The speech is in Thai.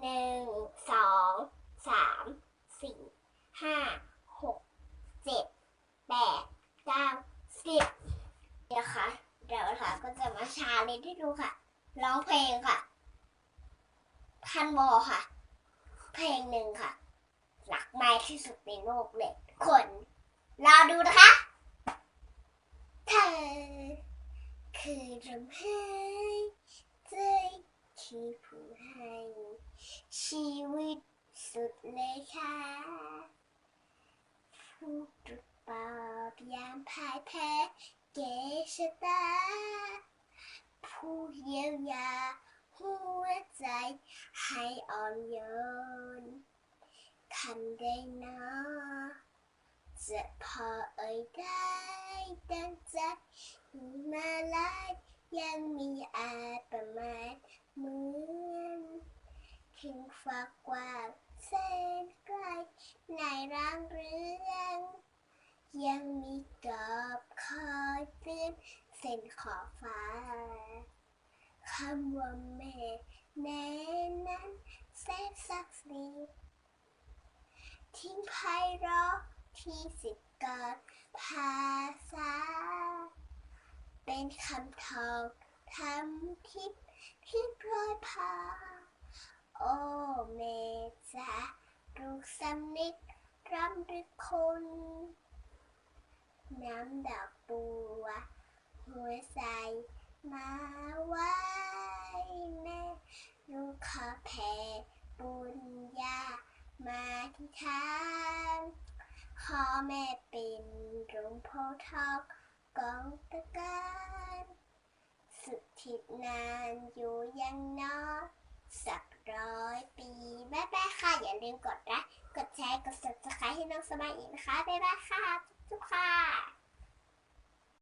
หนึ่งสองสามสี่ห้าหกเจ็ดแปดเก้าสิบเดี๋ยวค่ะ เดี๋ยวค่ะก็จะมาชาเลนจ์ให้ดูค่ะ ร้องเพลงค่ะ พันวอค่ะ เพลงหนึ่งค่ะ หลักไม้ที่สุดในโลกเลยคนรอดูนะคะ เธอ คือลมหายใจ ที่ผู้ให้ชีวิตสุดเลยค่ะผู้ตรุดปอบยามพ่ายแพ้เกชตา ผู้เยียวยาหัวใจให้อ่อนโยนคำได้นอจะพอเอ่ยได้ดังใจมาลายยังมีอาประมาทเหมือ ถึงฟ้ากว้างแสนไกลในร่างเรื่องยังมีกรอบคอยเตือนเส้นขอบฟ้าคำว่าแม่แม่นั้นแสนศักสิทิ้งไพเราะที่สิบกอดภาษา เป็นคำทองคำทิพย์ที่โปรยพา โอ้แม่จ๋าลูกสำนึกรำลึกคุณน้ำดอกบัว หัวใจมาไว้แม่ลูกขอแผ่บุญญามาที่ทางขอแม่เป็นดวงโพธิ์ทองกองตะการสุดทิศนานอยู่ยังนอสัก ร้อยปีแม่แม่ค่ะ อย่าลืมกดไลค์กดแชร์ กด subscribe ให้น้องสบายอีกนะคะ บ๊ายบายค่ะ ทุกค่ะ